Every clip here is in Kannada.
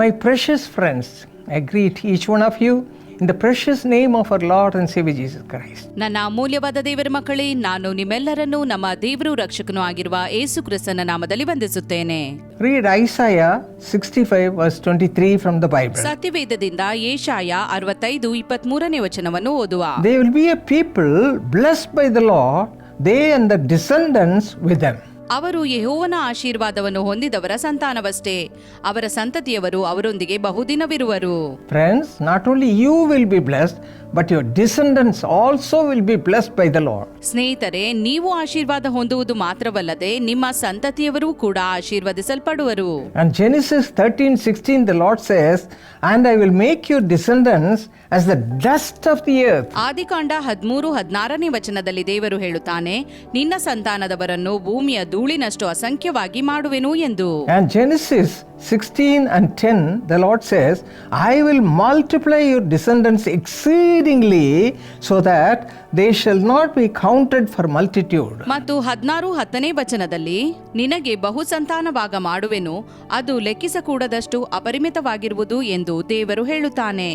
My precious friends, I greet each one of you in the precious name of our Lord and Savior Jesus Christ. ನನ್ನ ಅಮೂಲ್ಯವಾದ ದೇವರ ಮಕ್ಕಳೇ ನಾನು ನಿಮ್ಮೆಲ್ಲರನ್ನೂ ನಮ್ಮ ದೇವರು ರಕ್ಷಕನೂ ಆಗಿರುವ ಏಸು ಕ್ರಿಸ್ತನ ನಾಮದಲ್ಲಿ ವಂದಿಸುತ್ತೇನೆ Read Isaiah 65, verse 23 from the Bible. ಸತ್ಯವೇದದಿಂದ ಏಷಾಯ ಅರವತ್ತೈದು ಇಪ್ಪತ್ಮೂರನೇ ವಚನವನ್ನು ಓದುವ They will be a people blessed by the Lord, they and the descendants with them. ಅವರು ಯೆಹೋವನ ಆಶೀರ್ವಾದವನ್ನು ಹೊಂದಿದವರ ಸಂತಾನವಷ್ಟೇ. ಅವರ ಸಂತತಿಯವರು ಅವರೊಂದಿಗೆ ಬಹುದಿನವಿರುವರು. Friends not only you will be blessed, but your descendants also will be blessed by the lord ಸ್ನೇಹಿತರೆ ನೀವು ಆಶೀರ್ವಾದ ಹೊಂದುವುದು ಮಾತ್ರವಲ್ಲದೆ ನಿಮ್ಮ ಸಂತತಿಯವರು ಕೂಡ ಆಶೀರ್ವದಿಸಲ್ಪಡುವರು. And Genesis thirteen sixteen the lord says and will make your descendants as the dust of earth ಆದಿಕಾಂಡ ಹದಿಮೂರು ಹದಿನಾರನೇ ವಚನದಲ್ಲಿ ದೇವರು ಹೇಳುತ್ತಾನೆ ನಿನ್ನ ಸಂತಾನದವರನ್ನು ಭೂಮಿಯ ಧೂಳಿನಷ್ಟು ಅಸಂಖ್ಯವಾಗಿ ಮಾಡುವೆನು ಎಂದು. And Genesis 16 and 10, the Lord says, I will multiply your descendants exceedingly so that they shall not be counted for multitude. ಮತ್ತು ಹದ್ನಾರು ಹತ್ತನೇ ವಚನದಲ್ಲಿ ನಿನಗೆ ಬಹು ಸಂತಾನವಾಗ ಮಾಡುವೆನು ಅದು ಲೆಕ್ಕಿಸಕೂಡದಷ್ಟು ಅಪರಿಮಿತವಾಗಿರುವುದು ಎಂದು ದೇವರು ಹೇಳುತ್ತಾನೆ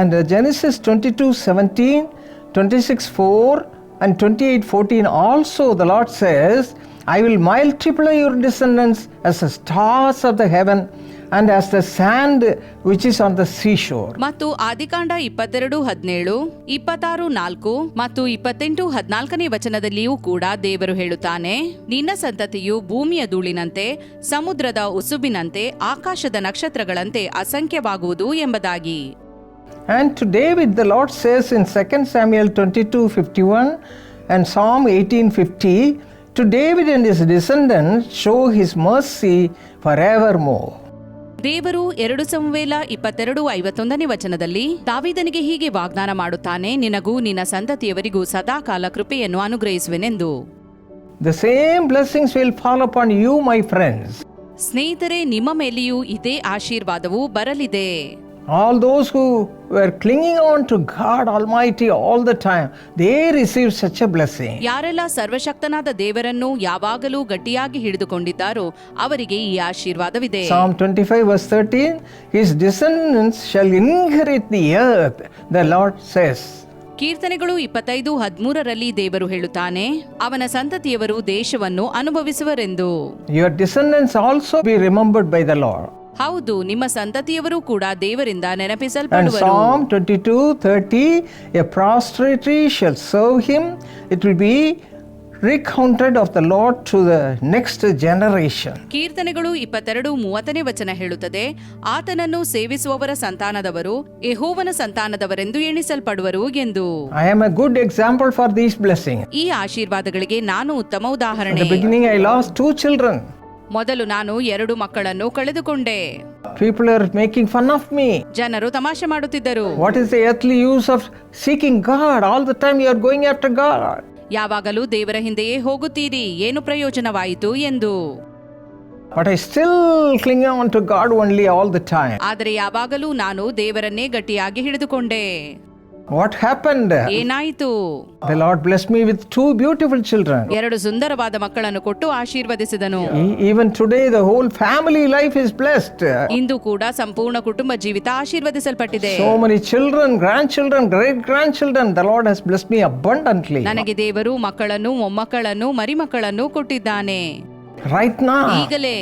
And uh, Genesis 22 17, 26 4, and 28 14 also the Lord says, I will multiply your descendants as the stars of the heaven and as the sand which is on the seashore. ಮತ್ತು ಆದಿಕಾಂಡ ಇಪ್ಪತ್ತೆರಡು ಹದಿನೇಳು ಇಪ್ಪತ್ತಾರು ನಾಲ್ಕು ಮತ್ತು ಇಪ್ಪತ್ತೆಂಟು ಹದಿನಾಲ್ಕನೇ ವಚನದಲ್ಲಿಯೂ ಕೂಡ ದೇವರು ಹೇಳುತ್ತಾನೆ ನಿನ್ನ ಸಂತತಿಯು ಭೂಮಿಯ ಧೂಳಿನಂತೆ ಸಮುದ್ರದ ಉಸುಬಿನಂತೆ ಆಕಾಶದ ನಕ್ಷತ್ರಗಳಂತೆ ಅಸಂಖ್ಯವಾಗುವುದು ಎಂಬುದಾಗಿ And to David, the Lord says in 2 Samuel 22 51 and Psalm 18 50, To David and his descendants show his mercy forevermore. ದೇವರು ಎರಡು ಸಂವೇಲ ಇಪ್ಪತ್ತೆರಡು ಐವತ್ತೊಂದನೇ ವಚನದಲ್ಲಿ ದಾವಿದನಿಗೆ ಹೀಗೆ ವಾಗ್ದಾನ ಮಾಡುತ್ತಾನೆ ನಿನಗೂ ನಿನ್ನ ಸಂತತಿಯವರಿಗೂ ಸದಾಕಾಲ ಕೃಪೆಯನ್ನು ಅನುಗ್ರಹಿಸುವೆನೆಂದು The same blessings will fall upon you, my friends. ಸ್ನೇಹಿತರೆ ನಿಮ್ಮ ಮೇಲೆಯೂ ಇದೇ ಆಶೀರ್ವಾದವು ಬರಲಿದೆ All those who were clinging on to God Almighty all the time, they received such a blessing. ಯಾರೆಲ್ಲ ಸರ್ವಶಕ್ತನಾದ ದೇವರನ್ನು ಯಾವಾಗಲೂ ಗಟ್ಟಿಯಾಗಿ ಹಿಡಿದುಕೊಂಡಿದ್ದಾರೋ ಅವರಿಗೆ ಈ ಆಶೀರ್ವಾದವಿದೆ Psalm 25, verse 13 His descendants shall inherit the earth, the Lord says. ಕೀರ್ತನೆಗಳು ಇಪ್ಪತ್ತೈದು ಹದಿಮೂರರಲ್ಲಿ ದೇವರು ಹೇಳುತ್ತಾನೆ ಅವನ ಸಂತತಿಯವರು ದೇಶವನ್ನು ಅನುಭವಿಸುವರೆಂದು Your descendants also be remembered by the Lord. ಹೌದು ನಿಮ್ಮ ಸಂತತಿಯವರು ಕೂಡ ದೇವರಿಂದ And ನೆನಪಿಸಲ್ಪಡುವರು Psalm 22 30 A prostrate shall serve him, it will be recounted of the Lord to the next generation. ಕೀರ್ತನೆಗಳು ಇಪ್ಪತ್ತೆರಡು ಮೂವತ್ತನೇ ವಚನ ಹೇಳುತ್ತದೆ ಆತನನ್ನು ಸೇವಿಸುವವರ ಸಂತಾನದವರು ಯೆಹೋವನ ಸಂತಾನದವರೆಂದು ಎಣಿಸಲ್ಪಡುವರು ಎಂದು I am a good example for these blessings. ಈ ಆಶೀರ್ವಾದಗಳಿಗೆ ನಾನು ಉತ್ತಮ At ಉದಾಹರಣೆ the beginning, I lost two children. ಮೊದಲು ನಾನು ಎರಡು ಮಕ್ಕಳನ್ನು ಕಳೆದುಕೊಂಡೆ People are making fun of me. ಜನರು ತಮಾಷೆ ಮಾಡುತ್ತಿದ್ದರು What is the earthly use of seeking God? All the time you are going after God. ಯಾವಾಗಲೂ ದೇವರ ಹಿಂದೆಯೇ ಹೋಗುತ್ತೀರಿ ಏನು ಪ್ರಯೋಜನವಾಯಿತು ಎಂದು But I still cling on to God only all the time. ಆದರೆ ಯಾವಾಗಲೂ ನಾನು ದೇವರನ್ನೇ ಗಟ್ಟಿಯಾಗಿ ಹಿಡಿದುಕೊಂಡೆ What happened? ಏನಾಯಿತು The Lord blessed me with two beautiful children. ಎರಡು ಸುಂದರವಾದ ಮಕ್ಕಳನ್ನು ಕೊಟ್ಟು ಆಶೀರ್ವದಿಸಿದನು E- Even today, the whole family life is blessed. ಇಂದು ಕೂಡ ಸಂಪೂರ್ಣ ಕುಟುಂಬ ಜೀವಿತ ಆಶೀರ್ವದಿಸಲ್ಪಟ್ಟಿದೆ So many children, grandchildren, great grandchildren, the Lord has blessed me abundantly. ನನಗೆ ದೇವರು ಮಕ್ಕಳನ್ನು ಮೊಮ್ಮಕ್ಕಳನ್ನು ಮರಿಮಕ್ಕಳನ್ನು ಕೊಟ್ಟಿದ್ದಾನೆ Right now, ಈಗಲೇ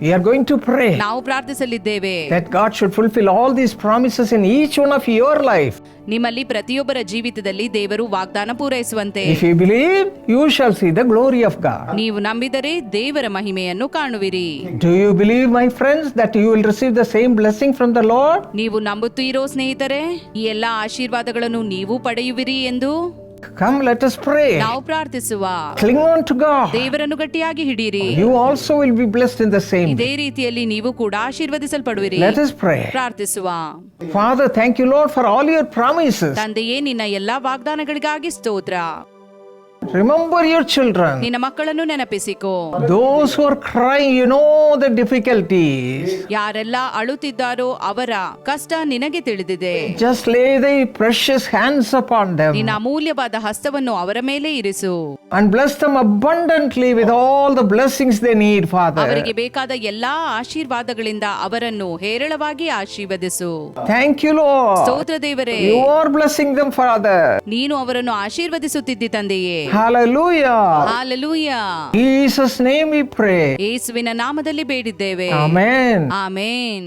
we are going to pray ನಾವು ಪ್ರಾರ್ಥಿಸಲಿದ್ದೇವೆ that God should fulfill all these promises in each one of your life. ನಿಮ್ಮಲ್ಲಿ ಪ್ರತಿಯೊಬ್ಬರ ಜೀವಿತದಲ್ಲಿ ದೇವರು ವಾಗ್ದಾನ ಪೂರೈಸುವಂತೆ If you believe, you shall see the glory of God. ನೀವು ನಂಬಿದರೆ ದೇವರ ಮಹಿಮೆಯನ್ನು ಕಾಣುವಿರಿ Do you believe, my friends, that you will receive the same blessing from the Lord? ನೀವು ನಂಬುತ್ತೀರೋ ಸ್ನೇಹಿತರೆ ಈ ಎಲ್ಲಾ ಆಶೀರ್ವಾದಗಳನ್ನು ನೀವು ಪಡೆಯುವಿರಿ ಎಂದು Come, let us pray. ನಾವು ಪ್ರಾರ್ಥಿಸುವ Cling on to God. ದೇವರನ್ನು ಗಟ್ಟಿಯಾಗಿ ಹಿಡೀರಿ You also will be blessed in the same. ಇದೇ ರೀತಿಯಲ್ಲಿ ನೀವು ಕೂಡ ಆಶೀರ್ವದಿಸಲ್ಪಡುವಿರಿ Let us pray. ಪ್ರಾರ್ಥಿಸುವ Father, thank you, Lord, for all your promises. ತಂದೆಯೇ ನಿನ್ನ ಎಲ್ಲಾ ವಾಗ್ದಾನಗಳಿಗಾಗಿ ಸ್ತೋತ್ರ Remember your children. ನಿನ್ನ ಮಕ್ಕಳನ್ನು ನೆನಪಿಸಿಕೋ Those who are crying, you know the difficulties. ಯಾರೆಲ್ಲ ಅಳುತ್ತಿದ್ದಾರೋ ಅವರ ಕಷ್ಟ ನಿನಗೆ ತಿಳಿದಿದೆ Just lay thy precious hands upon them ನಿನ್ನ ಅಮೂಲ್ಯವಾದ ಹಸ್ತವನ್ನು ಅವರ ಮೇಲೆ ಇರಿಸು and bless them abundantly with all the blessings they need, Father. ಅವರಿಗೆ ಬೇಕಾದ ಎಲ್ಲಾ ಆಶೀರ್ವಾದಗಳಿಂದ ಅವರನ್ನು ಹೇರಳವಾಗಿ ಆಶೀರ್ವದಿಸು Thank you, Lord. ಸ್ತೋತ್ರ ದೇವರೇ You are blessing them, Father. ನೀನು ಅವರನ್ನು ಆಶೀರ್ವದಿಸುತ್ತಿದ್ದಿ ತಂದೆಯೇ Hallelujah. Hallelujah. Jesus name we pray. ಯೇಸುವಿನ ನಾಮದಲ್ಲಿ ಬೇಡಿದ್ದೇವೆ Amen. Amen.